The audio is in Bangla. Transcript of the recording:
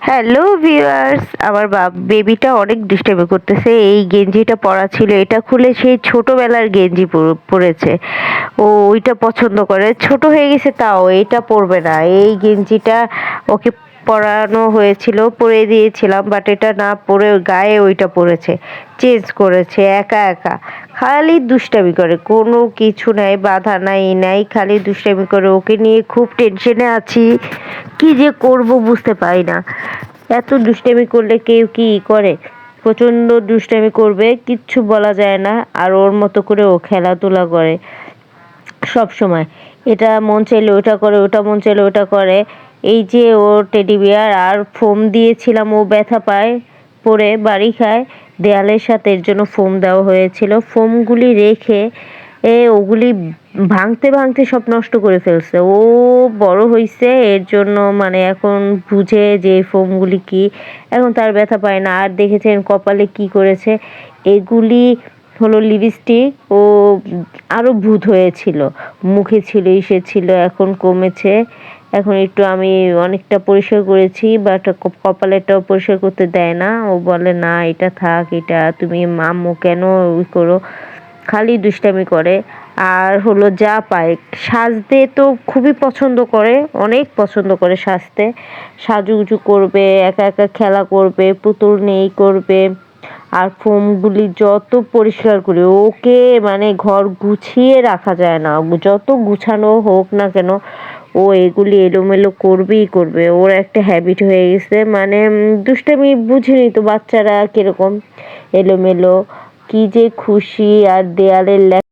হ্যালো ভিউয়ার্স আমার বেবিটা অনেক দুষ্টামি করতেছে। এই গেঞ্জিটা পরা ছিল। এটা খুলে সেই ছোটবেলার গেঞ্জি পর- পরেছে। ও ওইটা পছন্দ করে। ছোট হয়ে গেছে তাও, এটা পরবে না। এই গেঞ্জিটা ওকে পরানো হয়েছিল, পরে দিয়েছিলাম বাট এটা না পরে গায়ে ওইটা পরেছে। চেঞ্জ করেছে, একা একা। খালি দুষ্টামি করে। কোনো কিছু নাই, বাধা নাই নাই, খালি দুষ্টামি করে। ওকে নিয়ে খুব টেনশনে আছি। কি যে করব বুঝতে পারি না। এত দুষ্টামি করলে কেউ কি করে? প্রচণ্ড দুষ্টামি করবে, কিচ্ছু বলা যায় না, আর ওর মতো করে ও খেলাধুলা করে সব সময়। এটা মন চাইলে ওটা করে, ওটা মন চাইলে ওটা করে। এই যে ও টেডি বিয়ার, আর ফোম দিয়েছিলাম, ও ব্যথা পায় পরে বাড়ি খায়, দেয়ালের সাথে এর জন্য ফোম দেওয়া হয়েছিল। ফোমগুলি রেখে এ, ওগুলি ভাঙতে ভাঙতে সব নষ্ট করে ফেলছে। ও বড় হয়েছে এর জন্য মানে এখন বুঝে যে ফোমগুলি কি, এখন তার ব্যথা পায় না। আর দেখেছেন কপালে কি করেছে? এগুলি হলো লিপস্টিক ও আরও ভূত হয়েছিল। মুখে ছিল, ইসে ছিল, এখন কমেছে। এখন একটু আমি অনেকটা পরিষ্কার করেছি বাট কপালেরটাও পরিষ্কার করতে দেয় না। ও বলে, না, এটা থাক, এটা তুমি আম্মু কেন ওই করো? খালি দুষ্টামি করে। আর হলো যা পায়। সাজতে তো খুবই পছন্দ করে, অনেক পছন্দ করে সাজতে। সাজুগুজু করবে, একা একা খেলা করবে, পুতুল নেই করবে। আর ফোমগুলি যত পরিষ্কার করি, ওকে মানে ঘর গুছিয়ে রাখা যায় না। যত গুছানো হোক না কেন, ও এগুলি এলোমেলো করবেই করবে। ওর একটা হ্যাবিট হয়ে গেছে মানে দুষ্টামি বুঝিনি তো বাচ্চারা কীরকম। এলোমেলো কি যে খুশি আর দেয়ালের লেখা